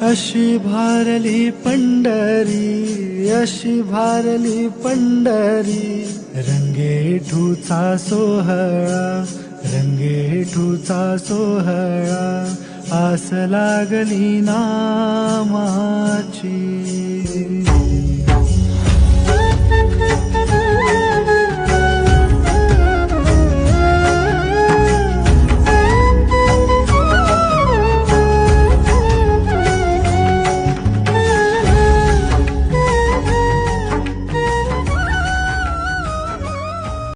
अशी भारली पंढरी अशी भारली पंढरी. रंगेठूचा सोहळा रंगेठूचा सोहळा. आस लागली नामाची.